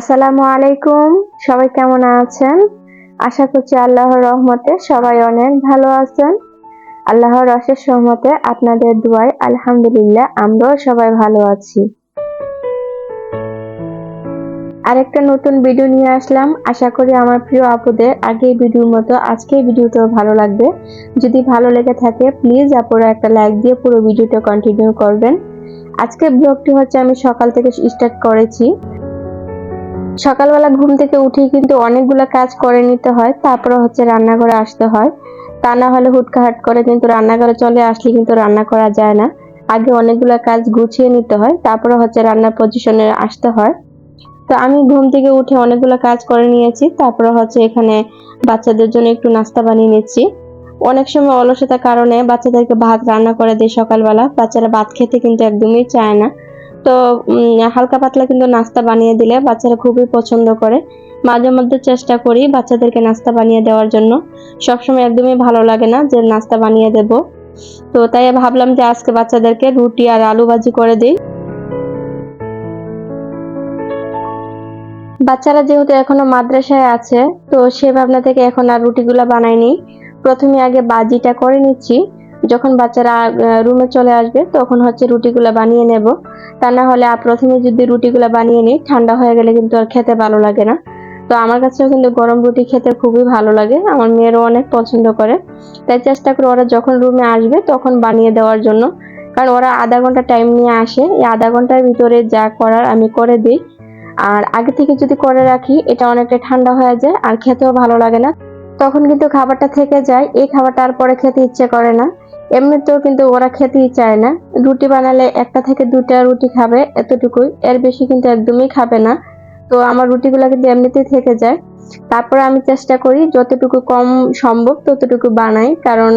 আসসালামু আলাইকুম। সবাই কেমন আছেন? আশা করছি আল্লাহর রহমতে সবাই অনেক ভালো আছেন। আল্লাহর অশেষ রহমতে আপনাদের দুয়ায় আলহামদুলিল্লাহ আমরাও সবাই ভালো আছি। আরেকটা নতুন ভিডিও নিয়ে আসলাম। আশা করি আমার প্রিয় আপুদের আগের ভিডিওর মতো আজকের ভিডিওটাও ভালো লাগবে। যদি ভালো লেগে থাকে প্লিজ আপুরা একটা লাইক দিয়ে পুরো ভিডিওটা কন্টিনিউ করবেন। আজকের ব্লগটি হচ্ছে আমি সকাল থেকে স্টার্ট করেছি। সকালবেলা ঘুম থেকে উঠেই কিন্তু অনেকগুলো কাজ করে নিতে হয়, তারপরে হচ্ছে রান্নাঘরে আসতে হয়। তা না হলে হুটকাহাট করে কিন্তু রান্নাঘরে চলে আসলে কিন্তু রান্না করা যায় না। আগে অনেকগুলো কাজ গুছিয়ে নিতে হয়, তারপরে হচ্ছে রান্নার পজিশনে আসতে হয়। তো আমি ঘুম থেকে উঠে অনেকগুলো কাজ করে নিয়েছি, তারপরে হচ্ছে এখানে বাচ্চাদের জন্য একটু নাস্তা বানিয়ে নিচ্ছি। অনেক সময় অলসতার কারণে বাচ্চাদেরকে ভাত রান্না করে দিই সকালবেলা, বাচ্চারা ভাত খেতে কিন্তু একদমই চায় না। তো হালকা পাতলা কিন্তু নাস্তা বানিয়ে দিলে বাচ্চারা খুবই পছন্দ করে। মাঝে মধ্যে চেষ্টা করি বাচ্চাদেরকে নাস্তা বানিয়ে দেওয়ার জন্য। সবসময় একদমই ভালো লাগে না যে নাস্তা বানিয়ে দেব। তো তাই ভাবলাম যে আজকে বাচ্চাদেরকে রুটি আর আলু ভাজি করে দিই। বাচ্চারা যেহেতু এখনও মাদ্রাসায় আছে, তো সে ভাবনা থেকে এখন আর রুটিগুলা বানাইনি। প্রথমে আগে বাজিটা করে নিচ্ছি। যখন বাচ্চারা রুমে চলে আসবে, তখন হচ্ছে রুটিগুলা বানিয়ে নেব। তা না হলে প্রথমে যদি রুটিগুলা বানিয়ে নিই, ঠান্ডা হয়ে গেলে কিন্তু আর খেতে ভালো লাগে না। তো আমার কাছেও কিন্তু গরম রুটি খেতে খুবই ভালো লাগে, আমার মেয়েরও অনেক পছন্দ করে। তাই চেষ্টা করি ওরা যখন রুমে আসবে, তখন বানিয়ে দেওয়ার জন্য। কারণ ওরা আধা ঘণ্টা টাইম নিয়ে আসে, এই আধা ঘণ্টার ভিতরে যা করার আমি করে দিই। আর আগে থেকে যদি করে রাখি, এটা অনেকটা ঠান্ডা হয়ে যায়, আর খেতেও ভালো লাগে না। তখন কিন্তু খাবারটা থেকে যায়, এই খাবারটা আর পরে খেতে ইচ্ছে করে না। এমনিতেও কিন্তু ওরা খেতেই চায় না। রুটি বানালে একটা থেকে দুটা রুটি খাবে এতটুকুই। এর বেশি কিন্তু একদমই খাবে না। তো আমার রুটিগুলো কিন্তু এমনিতেই থেকে যায়। তারপরে আমি চেষ্টা করি যতটুকু কম সম্ভব ততটুকু বানাই, কারণ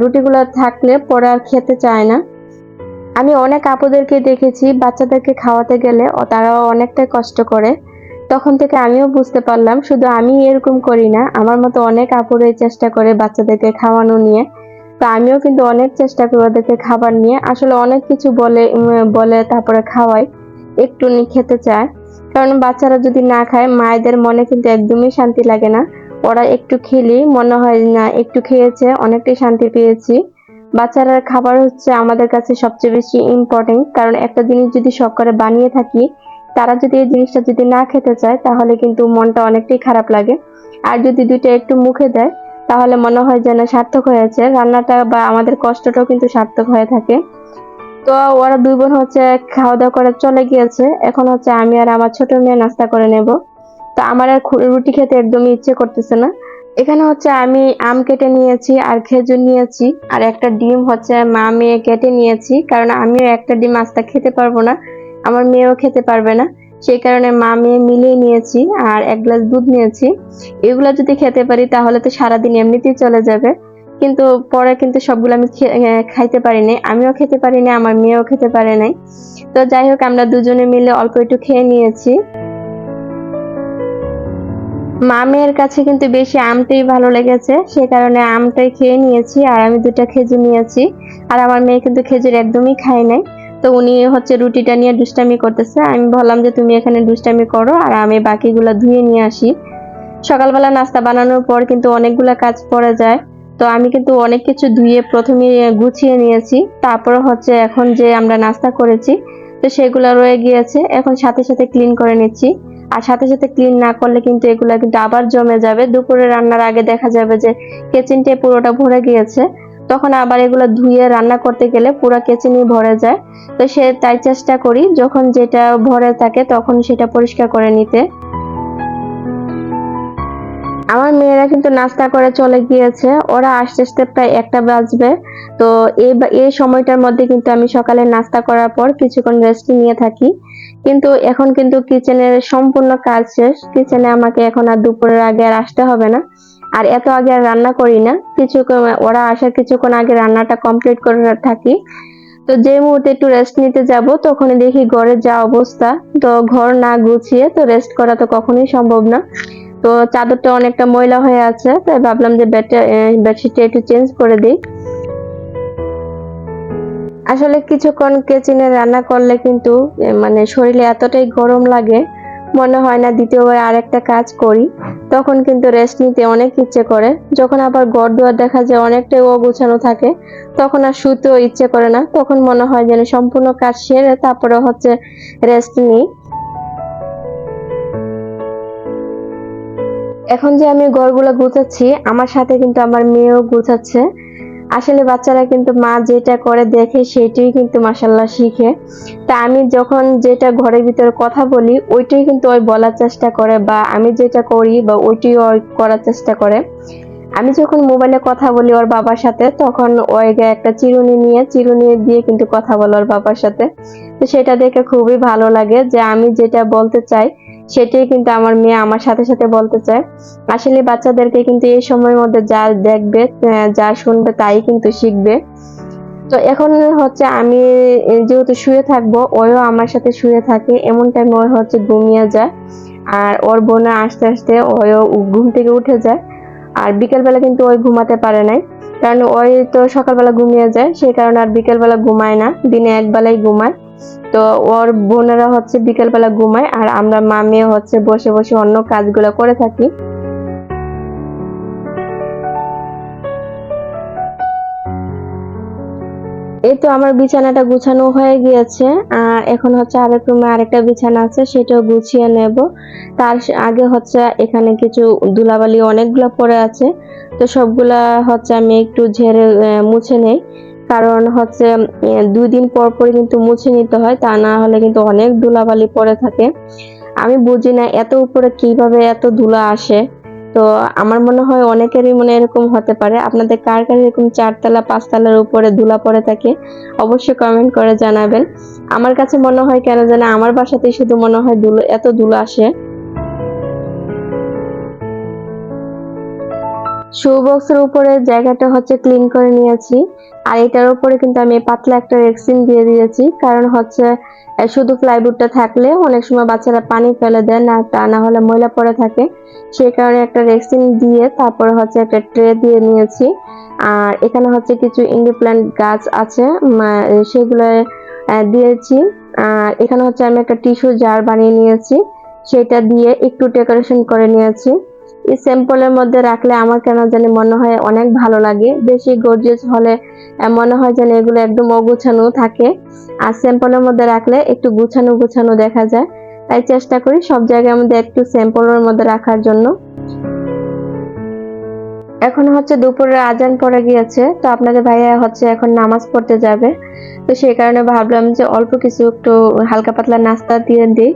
রুটিগুলো থাকলে পরে আর খেতে চায় না। আমি অনেক আপুদেরকে দেখেছি বাচ্চাদেরকে খাওয়াতে গেলে তারাও অনেকটাই কষ্ট করে। তখন থেকে আমিও বুঝতে পারলাম, শুধু আমি এরকম করি না। আমার মতো অনেক আপুরাই চেষ্টা করে বাচ্চাদেরকে খাওয়ানো নিয়ে। তো আমিও কিন্তু অনেক চেষ্টা করি ওদেরকে খাবার নিয়ে। আসলে অনেক কিছু বলে বলে তারপরে খাওয়াই একটু খেতে চায়। কারণ বাচ্চারা যদি না খায়, মায়েদের মনে কিন্তু একদমই শান্তি লাগে না। ওরা একটু খেলেই মনে হয় না, একটু খেয়েছে, অনেকটাই শান্তি পেয়েছি। বাচ্চারা খাবার হচ্ছে আমাদের কাছে সবচেয়ে বেশি ইম্পর্টেন্ট কারণ একটা জিনিস যদি শখ করে বানিয়ে থাকি, তারা যদি এই জিনিসটা যদি না খেতে চায়, তাহলে কিন্তু মনটা অনেকটাই খারাপ লাগে। আর যদি দুইটা একটু মুখে দেয় তাহলে মনে হয় যেন সার্থক হয়েছে। রান্নাটা বা আমাদের কষ্টটাও কিন্তু সার্থক হয়ে থাকে। তো ওরা দুই বোন হচ্ছে খাওয়া দাওয়া করে চলে গিয়েছে। এখন হচ্ছে আমি আর আমার ছোট মেয়ে নাস্তা করে নেব। তো আমার আর রুটি খেতে একদমই ইচ্ছে করতেছে না। এখানে হচ্ছে আমি আম কেটে নিয়েছি আর খেজুর নিয়েছি আর একটা ডিম হচ্ছে মা মেয়ে কেটে নিয়েছি। কারণ আমিও একটা ডিম আস্তা খেতে পারব না। আমার মেয়েও খেতে পারবে না। সেই কারণে মা মেয়ে মিলিয়ে নিয়েছি আর এক গ্লাস দুধ নিয়েছি। এগুলো যদি খেতে পারি তাহলে তো সারাদিন এমনিতেই চলে যাবে। কিন্তু পরে কিন্তু সবগুলো আমি খাইতে পারিনি। আমিও খেতে পারিনি, আমার মেয়েও খেতে পারে নাই। তো যাই হোক, আমরা দুজনে মিলে অল্প একটু খেয়ে নিয়েছি। মা মেয়ের কাছে কিন্তু বেশি আমটাই ভালো লেগেছে। সে কারণে আমটাই খেয়ে নিয়েছি আর আমি দুটা খেজুর নিয়েছি। আর আমার মেয়ে কিন্তু খেজুর একদমই খায় নাই। তো উনি হচ্ছে রুটিটা নিয়ে দুষ্টামি করতেছে। আমি বললাম যে, তুমি এখানে দুষ্টামি করো আর আমি বাকিগুলো ধুয়ে নিয়ে আসি। সকালবেলা নাস্তা বানানোর পর কিন্তু অনেকগুলো কাজ পড়ে যায়। তো আমি কিন্তু অনেক কিছু ধুয়ে প্রথমে গুছিয়ে নিয়েছি। তারপর হচ্ছে এখন যে আমরা নাস্তা করেছি, তো সেগুলো রয়ে গিয়েছে। এখন সাথে সাথে ক্লিন করে নিচ্ছি। আর সাথে সাথে ক্লিন না করলে কিন্তু এগুলো কিন্তু আবার জমে যাবে। দুপুরে রান্নার আগে দেখা যাবে যে কিচেনটে পুরোটা ভরে গিয়েছে। তখন আবার এগুলো ধুয়ে রান্না করতে গেলে পুরো কেচিনি ভরে যায়। তো সে তাই চেষ্টা করি, যখন যেটা ভরে থাকে তখন সেটা পরিষ্কার করে নিতে। আমার মেয়েরা কিন্তু নাস্তা করে চলে গিয়েছে, ওরা আস্তে আস্তে প্রায় একটা বাজবে। তো এই এই সময়টার মধ্যে কিন্তু আমি সকালে নাস্তা করার পর কিছুক্ষণ রেস্ট নিয়ে থাকি। কিন্তু এখন কিন্তু কিচেনের সম্পূর্ণ কাজ শেষ, কিচেনে আমাকে এখন আর দুপুরের আগে আর আসতে হবে না। আর এত আগে আর রান্না করি না। কিছু ওরা আসার কিছুক্ষণ আগে রান্নাটা কমপ্লিট করে থাকি। তো যে মুহূর্তে একটু রেস্ট নিতে যাব তখন দেখি ঘরের যা অবস্থা। তো ঘর না গুছিয়ে, তো রেস্ট করা তো কখনোই সম্ভব না। তো চাদরটা অনেকটা ময়লা হয়ে আছে, তাই ভাবলাম যে বেডশিটটা একটু চেঞ্জ করে দিই। আসলে কিছুক্ষণ কেচিনে রান্না করলে কিন্তু মানে শরীরে এতটাই গরম লাগে মনে হয় না দ্বিতীয়বার আরেকটা কাজ করি, তখন কিন্তু রেস্ট নিতে অনেক ইচ্ছে করে। যখন আবার ঘর দুয়ার দেখা যায় অনেকটাই অগুছানো থাকে, তখন আর শুতেও ইচ্ছে করে না। তখন মনে হয় যেন সম্পূর্ণ কাজ সেরে তারপরে হচ্ছে রেস্ট নিই। এখন যে আমি ঘরগুলো গুছাচ্ছি, আমার সাথে কিন্তু আমার মেয়েও গুছাচ্ছে। আসলে বাচ্চারা কিন্তু মা যেটা করে দেখে সেটাই কিন্তু মাসাল্লাহ শিখে। তা আমি যখন যেটা ঘরের ভিতরে কথা বলি, ওইটাই কিন্তু ওই বলার চেষ্টা করে বা আমি যেটা করি বা ওইটাই ওই করার চেষ্টা করে। আমি যখন মোবাইলে কথা বলি ওর বাবার সাথে, তখন ওই একটা চিরুনি নিয়ে, চিরুনি দিয়ে কিন্তু কথা বলে ওর বাবার সাথে। তো সেটা দেখে খুবই ভালো লাগে যে আমি যেটা বলতে চাই সেটাই কিন্তু আমার মেয়ে আমার সাথে সাথে বলতে চায়। আসলে বাচ্চাদেরকে কিন্তু এই সময়ের মধ্যে যা দেখবে যা শুনবে তাই কিন্তু শিখবে। তো এখন হচ্ছে আমি যেহেতু শুয়ে থাকব ওও আমার সাথে শুয়ে থাকে। এমন টাইম ওই হচ্ছে ঘুমিয়ে যায়। আর ওর বোনে আস্তে আস্তে ওও ঘুম থেকে উঠে যায়। আর বিকেলবেলা কিন্তু ওই ঘুমাতে পারে নাই। কারণ ওই তো সকালবেলা ঘুমিয়ে যায়, সেই কারণে আর বিকেলবেলা ঘুমায় না। দিনে একবেলাই ঘুমায়। তো ওর বোনেরা হচ্ছে বিকেলবেলা ঘুমায় আর আমরা মা মেয়ে হচ্ছে বসে বসে অন্য কাজগুলো করে থাকি। এই তো আমার বিছানাটা গুছানো হয়ে গিয়েছে। আর এখন হচ্ছে আরেক রুমে আরেকটা বিছানা আছে, সেটাও গুছিয়ে নেব। তার আগে হচ্ছে এখানে কিছু ধুলাবালি অনেকগুলো পড়ে আছে। তো সবগুলা হচ্ছে আমি একটু ঝেড়ে মুছে নেই। কারণ হচ্ছে দুই দিন পর পর কিন্তু মুছে নিতে হয়, তা না হলে কিন্তু অনেক ধুলাবালি পড়ে থাকে। আমি বুঝি না এত উপরে কীভাবে এত ধুলা আসে। তো আমার মনে হয় অনেকেরই মনে এরকম হতে পারে। আপনাদের কার কার এরকম চারতলা, পাঁচতলার উপরে ধুলা পড়ে থাকে, অবশ্যই কমেন্ট করে জানাবেন। আমার কাছে মনে হয় কেন জানে আমার বাসাতেই শুধু মনে হয় ধুলো, এত ধুলো আসে। শু বক্সের উপরে জায়গাটা হচ্ছে ক্লিন করে নিয়েছি। আর এটার উপরে কিন্তু আমি পাতলা একটা রেক্সিন দিয়ে দিয়েছি। কারণ হচ্ছে শুধু প্লাইউডটা থাকলে অনেক সময় বাচ্চারা পানি ফেলে দেয় না, তা না হলে ময়লা পড়ে থাকে। সেই কারণে একটা রেক্সিন দিয়ে তারপরে হচ্ছে একটা ট্রে দিয়ে নিয়েছি। আর এখানে হচ্ছে কিছু ইন্ডিপ্ল্যান্ট গাছ আছে সেগুলো দিয়েছি। আর এখানে হচ্ছে আমি একটা টিস্যু জার বানিয়ে নিয়েছি। সেটা দিয়ে একটু ডেকোরেশন করে নিয়েছি। এই স্যাম্পলের মধ্যে রাখলে আমার কেন জানি মনে হয় অনেক ভালো লাগে। বেশি গর্জিয়াস হলে মনে হয় যেন এগুলো একদম অগুছানো থাকে। আর স্যাম্পলের মধ্যে রাখলে একটু গুছানো গুছানো দেখা যায়। তাই চেষ্টা করি সব জায়গায় আমাদের একটু স্যাম্পলের মধ্যে রাখার জন্য। এখন হচ্ছে দুপুরের আজান পড়ে গিয়েছে, তো আপনাদের ভাইয়া হচ্ছে এখন নামাজ পড়তে যাবে। তো সেই কারণে ভাবলাম যে অল্প কিছু একটু হালকা পাতলা নাস্তা দিয়ে দিই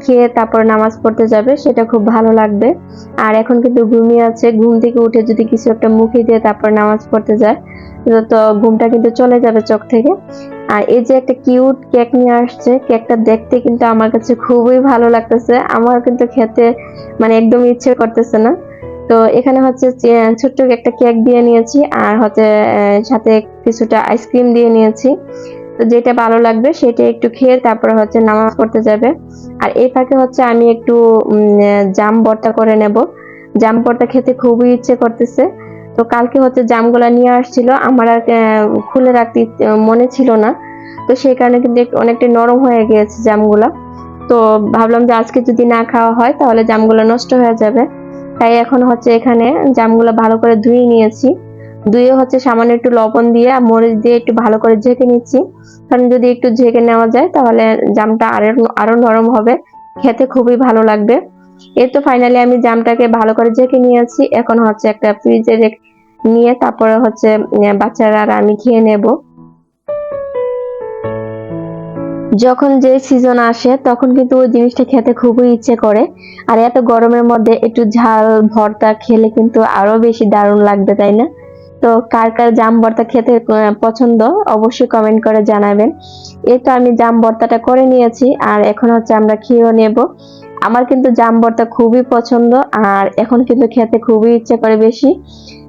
খেয়ে তারপর নামাজ পড়তে যাবে, সেটা খুব ভালো লাগবে। আর এখন কিন্তু ঘুমিয়ে আছে, ঘুম থেকে উঠে যদি কিছু একটা মুখে দিয়ে তারপর নামাজ পড়তে যায়, তো- ঘুমটা কিন্তু চলে যাবে চোখ থেকে। আর এই যে একটা কিউট কেক নিয়ে আসছে, কেকটা দেখতে কিন্তু আমার কাছে খুবই ভালো লাগতেছে। আমার কিন্তু খেতে মানে একদম ইচ্ছে করতেছে না। তো এখানে হচ্ছে ছোট্ট একটা কেক দিয়ে নিয়েছি আর হচ্ছে সাথে কিছুটা আইসক্রিম দিয়ে নিয়েছি। তো যেটা ভালো লাগবে সেটা একটু খেয়ে তারপরে হচ্ছে নামাজ পড়তে যাবে। আর এই ফাঁকে হচ্ছে আমি একটু জাম ভর্তা করে নেব। জাম ভর্তা খেতে খুবই ইচ্ছে করতেছে। তো কালকে হচ্ছে জামগুলা নিয়ে আসছিল। আমার আর খুলে রাখতে মনে ছিল না। তো সেই কারণে কিন্তু অনেকটা নরম হয়ে গিয়েছে জামগুলা। তো ভাবলাম যে আজকে যদি না খাওয়া হয় তাহলে জামগুলো নষ্ট হয়ে যাবে। তাই এখন হচ্ছে এখানে জামগুলো ভালো করে ধুয়ে নিয়েছি। ধুয়ে হচ্ছে সামান্য একটু লবণ দিয়ে আর মরিচ দিয়ে একটু ভালো করে ঝেঁকে নিচ্ছি। কারণ যদি একটু ঝেঁকে নেওয়া যায় তাহলে জামটা আরও আরও নরম হবে। খেতে খুবই ভালো লাগবে। এই তো ফাইনালি আমি জামটাকে ভালো করে ঝেঁকে নিয়েছি। এখন হচ্ছে একটা ফ্রিজে নিয়ে তারপরে হচ্ছে বাচ্চারা আর আমি খেয়ে নেব। যখন যে সিজন আসে, তখন কিন্তু ওই জিনিসটা খেতে খুবই ইচ্ছে করে। আর এত গরমের মধ্যে একটু ঝাল, ভর্তা খেলে কিন্তু আরও বেশি দারুণ লাগবে, তাই না? তো কার কার জাম ভর্তা খেতে পছন্দ অবশ্যই কমেন্ট করে জানাবেন। এই তো আমি জাম ভর্তাটা করে নিয়েছি, আর এখন হচ্ছে আমরা খেয়েও নেব। আমার কিন্তু জাম ভর্তা খুবই পছন্দ, আর এখন কিন্তু খেতে খুবই ইচ্ছে করে বেশি।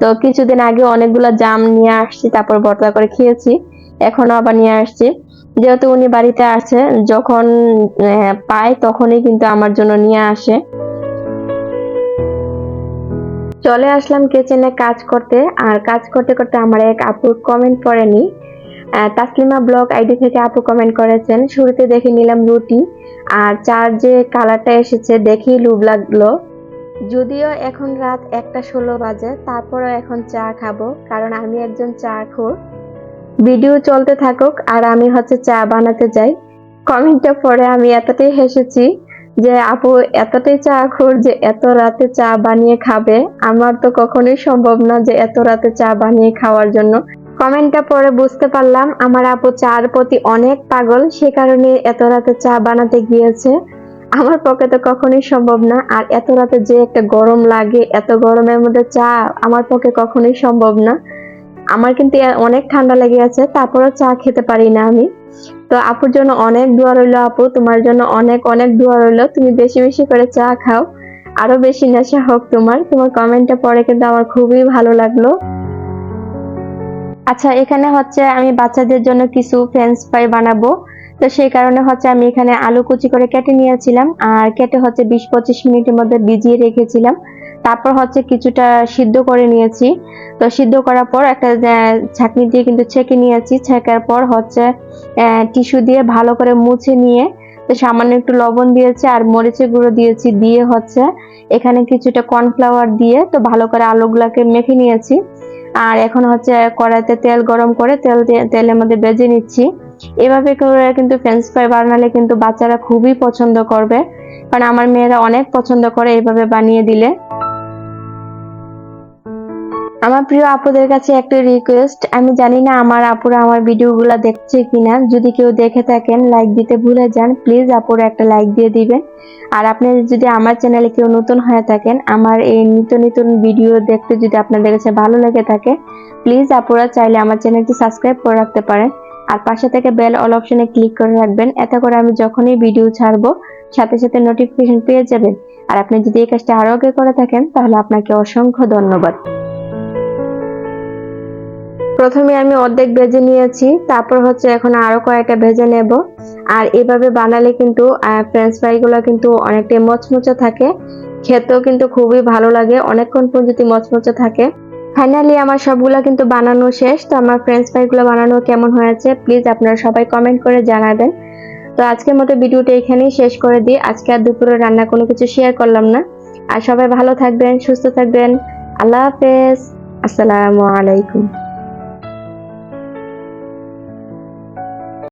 তো কিছুদিন আগে অনেকগুলো জাম নিয়ে আসছি, তারপর ভর্তা করে খেয়েছি। এখনও আবার নিয়ে আসছি। যেহেতু উনি বাড়িতে আছে, যখন পায় তখনই কিন্তু আমার জন্য নিয়ে আসে। চলে আসলাম কিচেনে কাজ করতে, আর কাজ করতে করতে আমার এক আপুর কমেন্ট পড়েনি তাসলিমা ব্লগ আইডি থেকে আপু কমেন্ট করেছেন, শুরুতে দেখে নিলাম রুটি, আর চার যে কালারটা এসেছে দেখেই লোভ লাগল। যদিও এখন রাত একটা ষোলো বাজে, তারপরেও এখন চা খাব, কারণ আমি একজন চা খোর। ভিডিও চলতে থাকুক আর আমি হচ্ছে চা বানাতে যাই। কমেন্টটা পরে আমি এতটাই হেসেছি যে, আপু, এতটাই চা খোর যে এত রাতে চা বানিয়ে খাবে। আমার তো কখনোই সম্ভব না যে এত রাতে চা বানিয়ে খাওয়ার জন্য। কমেন্টটা পরে বুঝতে পারলাম আমার আপু চার প্রতি অনেক পাগল, সে কারণে এত রাতে চা বানাতে গিয়েছে। আমার পক্ষে তো কখনোই সম্ভব না, আর এত রাতে যে একটা গরম লাগে, এত গরমের মধ্যে চা আমার পক্ষে কখনোই সম্ভব না। আমার কিন্তু অনেক ঠান্ডা লেগে আছে, তারপরেও চা খেতে পারি না আমি। তো আপুর জন্য অনেক দোয়া রইল আপু, তোমার জন্য অনেক অনেক দোয়া রইল। তুমি বেশি বেশি করে চা খাও আরও বেশি নেশা হোক তোমার। তোমার কমেন্টটা পড়ে কিন্তু আমার খুবই ভালো লাগল। আচ্ছা এখানে হচ্ছে আমি বাচ্চাদের জন্য কিছু ফ্রেঞ্চ ফ্রাই বানাবো। তো সেই কারণে হচ্ছে আমি এখানে আলু কুচি করে কেটে নিয়েছিলাম, আর কেটে হচ্ছে বিশ পঁচিশ মিনিটের মধ্যে ভিজিয়ে রেখেছিলাম। তারপর হচ্ছে কিছুটা সিদ্ধ করে নিয়েছি। তো সিদ্ধ করার পর একটা ছাঁকনি দিয়ে কিন্তু ছেঁকে নিয়েছি। ছেঁকার পর হচ্ছে টিস্যু দিয়ে ভালো করে মুছে নিয়ে, তো সামান্য একটু লবণ দিয়েছি আর মরিচের গুঁড়ো দিয়েছি। দিয়ে হচ্ছে এখানে কিছুটা কর্নফ্লাওয়ার দিয়ে তো ভালো করে আলুগুলাকে মেখে নিয়েছি। আর এখন হচ্ছে কড়াইতে তেল গরম করে তেল তেলের মধ্যে বেজে নিচ্ছি। এভাবে করে কিন্তু ফ্রেঞ্চ ফ্রাই বানালে কিন্তু বাচ্চারা খুবই পছন্দ করবে। কারণ আমার মেয়েরা অনেক পছন্দ করে এইভাবে বানিয়ে দিলে। আমার প্রিয় আপুদের কাছে একটা রিকোয়েস্ট আমি জানি না আমার আপুরা আমার ভিডিওগুলো দেখছে কিনা, যদি কেউ দেখে থাকেন লাইক দিতে ভুলে যান প্লিজ আপুরা একটা লাইক দিয়ে দিবেন। আর আপনি যদি আমার চ্যানেলে কেউ নতুন হয়ে থাকেন, আমার এই নিত্য নতুন ভিডিও দেখতে যদি আপনাদের কাছে ভালো লেগে থাকে প্লিজ আপুরা চাইলে আমার চ্যানেলটি সাবস্ক্রাইব করে রাখতে পারেন। আর পাশে থেকে বেল অল অপশনে ক্লিক করে রাখবেন, এতে করে আমি যখনই ভিডিও ছাড়বো, সাথে সাথে নোটিফিকেশন পেয়ে যাবেন। আর আপনি যদি এই কাজটা আরও আগে করে থাকেন, তাহলে আপনাকে অসংখ্য ধন্যবাদ। প্রথমে আমি অর্ধেক ভেজে নিয়েছি, তারপর হচ্ছে এখন আরও কয়েকটা ভেজে নেব। আর এভাবে বানালে কিন্তু ফ্রেঞ্চ ফ্রাই গুলো কিন্তু অনেকটাই মচমচে থাকে। খেতেও কিন্তু খুবই ভালো লাগে, অনেকক্ষণ পর্যন্ত মচমচে থাকে। ফাইনালি আমার সবগুলো কিন্তু বানানো শেষ। তো আমার ফ্রেঞ্চ ফ্রাই গুলো বানানো কেমন হয়েছে প্লিজ আপনারা সবাই কমেন্ট করে জানাবেন। তো আজকের মতো ভিডিওটা এখানেই শেষ করে দিই। আজকে আর দুপুরে রান্না কোনো কিছু শেয়ার করলাম না। আর সবাই ভালো থাকবেন, সুস্থ থাকবেন। আল্লাহ হাফেজ। আসসালামু আলাইকুম।